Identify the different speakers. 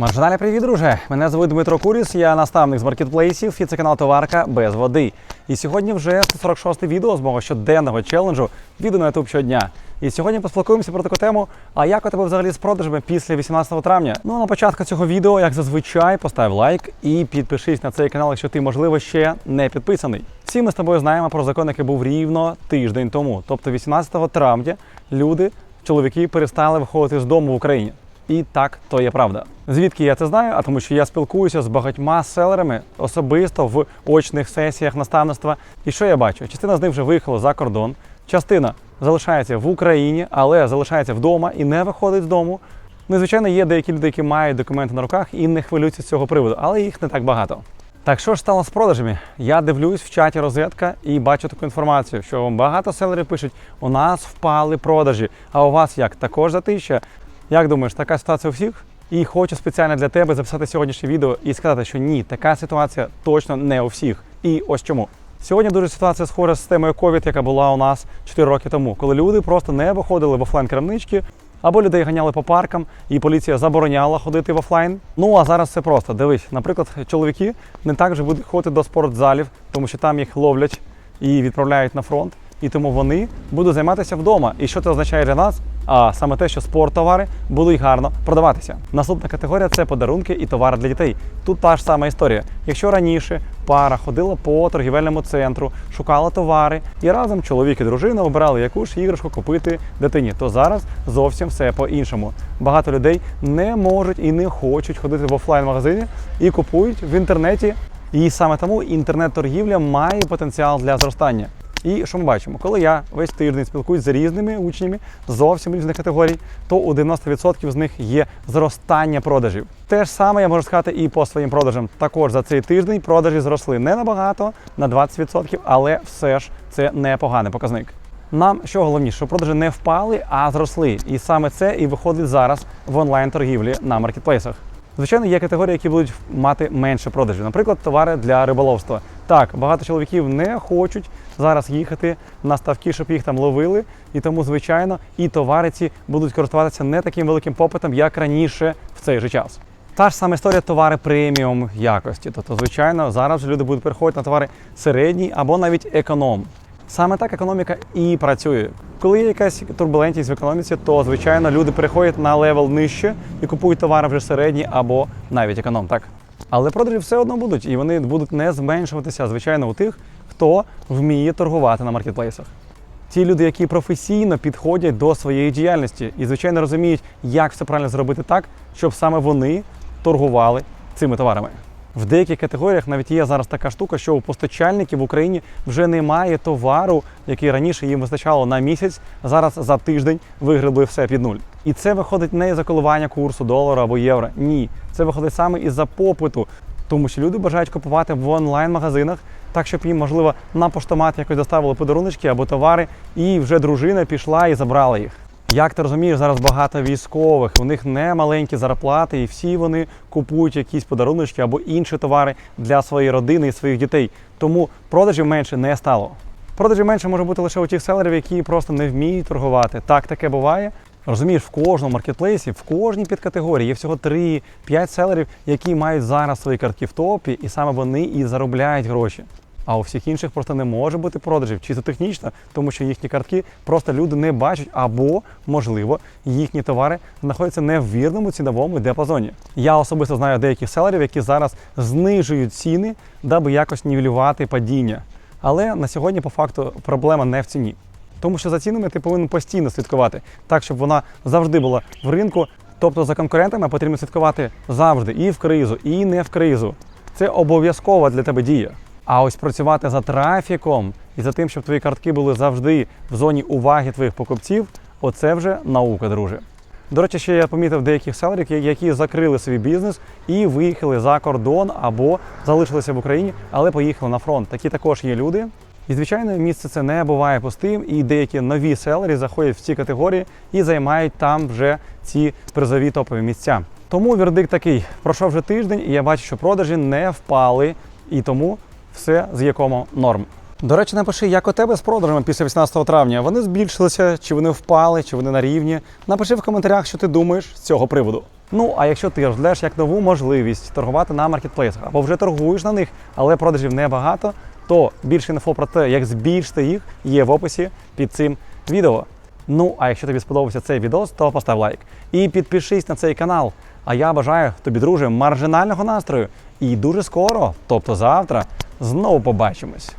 Speaker 1: Маржиналі, привіт, друже! Мене звуть Дмитро Куріс, я наставник з маркетплейсів і це канал Товарка без води. І сьогодні вже 146 відео з мого щоденного челенджу відео на YouTube щодня. І сьогодні поспілкуємося про таку тему. А як у тебе взагалі з продажами після 18 травня? Ну а на початку цього відео, як зазвичай, постав лайк і підпишись на цей канал, якщо ти, можливо, ще не підписаний. Всі ми з тобою знаємо про закон, який був рівно тиждень тому. Тобто 18 травня люди, чоловіки, перестали виходити з дому в Україні. І так, то є правда. Звідки я це знаю? А тому, що я спілкуюся з багатьма селерами особисто в очних сесіях наставництва. І що я бачу? Частина з них вже виїхала за кордон, частина залишається в Україні, але залишається вдома і не виходить з дому. Ну, і, звичайно, є деякі люди, які мають документи на руках і не хвилюються з цього приводу, але їх не так багато. Так що ж стало з продажами? Я дивлюсь в чаті розетка і бачу таку інформацію, що багато селерів пишуть: у нас впали продажі. А у вас як? Також затища? Як думаєш, така ситуація у всіх? І хочу спеціально для тебе записати сьогоднішнє відео і сказати, що ні, така ситуація точно не у всіх. І ось чому. Сьогодні дуже ситуація схожа з темою COVID, яка була у нас 4 роки тому, коли люди просто не виходили в офлайн крамнички або людей ганяли по паркам, і поліція забороняла ходити в офлайн. Ну а зараз це просто. Дивись, наприклад, чоловіки не так же будуть ходити до спортзалів, тому що там їх ловлять і відправляють на фронт. І тому вони будуть займатися вдома. І що це означає для нас? А саме те, що спорттовари будуть гарно продаватися. Наступна категорія це подарунки і товари для дітей. Тут та ж сама історія. Якщо раніше пара ходила по торгівельному центру, шукала товари, і разом чоловік і дружина обирали яку ж іграшку купити дитині, то зараз зовсім все по-іншому. Багато людей не можуть і не хочуть ходити в офлайн-магазині і купують в інтернеті. І саме тому інтернет-торгівля має потенціал для зростання. І що ми бачимо? Коли я весь тиждень спілкуюсь з різними учнями зовсім різних категорій, то у 90% з них є зростання продажів. Те ж саме я можу сказати і по своїм продажам. Також за цей тиждень продажі зросли не набагато, на 20%, але все ж це непоганий показник. Нам що головніше, що продажі не впали, а зросли. І саме це і виходить зараз в онлайн-торгівлі на маркетплейсах. Звичайно, є категорії, які будуть мати менше продажів. Наприклад, товари для риболовства. Так, багато чоловіків не хочуть зараз їхати на ставки, щоб їх там ловили. І тому, звичайно, і товари ці будуть користуватися не таким великим попитом, як раніше в цей же час. Та ж сама історія товари преміум якості. Тобто, звичайно, зараз люди будуть переходити на товари середній або навіть економ. Саме так економіка і працює. Коли є якась турбулентність в економіці, то звичайно люди переходять на левел нижче і купують товари вже середні або навіть економ. Так але продажі все одно будуть, і вони будуть не зменшуватися, звичайно, у тих, хто вміє торгувати на маркетплейсах. Ті люди, які професійно підходять до своєї діяльності і, звичайно, розуміють, як все правильно зробити так, щоб саме вони торгували цими товарами. В деяких категоріях навіть є зараз така штука, що у постачальників в Україні вже немає товару, який раніше їм вистачало на місяць. Зараз за тиждень вигребли все під нуль. І це виходить не із-за коливання курсу долара або євро. Ні, це виходить саме із-за попиту, тому що люди бажають купувати в онлайн-магазинах, так щоб їм, можливо, на поштомат якось доставили подаруночки або товари, і вже дружина пішла і забрала їх. Як ти розумієш, зараз багато військових, у них не маленькі зарплати, і всі вони купують якісь подаруночки або інші товари для своєї родини і своїх дітей. Тому продажів менше не стало. Продажів менше може бути лише у тих селерів, які просто не вміють торгувати. Так таке буває. Розумієш, в кожному маркетплейсі, в кожній підкатегорії є всього 3-5 селерів, які мають зараз свої картки в топі, і саме вони і заробляють гроші. А у всіх інших просто не може бути продажів чисто технічно, тому що їхні картки просто люди не бачать, або, можливо, їхні товари знаходяться не в вірному ціновому діапазоні. Я особисто знаю деяких селерів, які зараз знижують ціни, даби якось нівелювати падіння. Але на сьогодні, по факту, проблема не в ціні. Тому що за цінами ти повинен постійно слідкувати, так щоб вона завжди була в ринку. Тобто за конкурентами потрібно слідкувати завжди і в кризу, і не в кризу. Це обов'язкова для тебе дія. А ось працювати за трафіком і за тим, щоб твої картки були завжди в зоні уваги твоїх покупців, оце вже наука, друже. До речі, ще я помітив деяких селерів, які закрили свій бізнес і виїхали за кордон або залишилися в Україні, але поїхали на фронт. Такі також є люди. І, звичайно, місце це не буває пустим, і деякі нові селери заходять в ці категорії і займають там вже ці призові топові місця. Тому вердикт такий: пройшов вже тиждень, і я бачу, що продажі не впали, і тому все з якому норм. До речі, напиши, як у тебе з продажами після 18 травня. Вони збільшилися, чи вони впали, чи вони на рівні. Напиши в коментарях, що ти думаєш з цього приводу. Ну а якщо ти розглядаєш як нову можливість торгувати на маркетплейсах або вже торгуєш на них, але продажів небагато, то більше інфо про те, як збільшити їх, є в описі під цим відео. Ну а якщо тобі сподобався цей відео, то постав лайк і підпишись на цей канал. А я бажаю тобі, друже, маржинального настрою. І дуже скоро, тобто завтра, знову побачимось.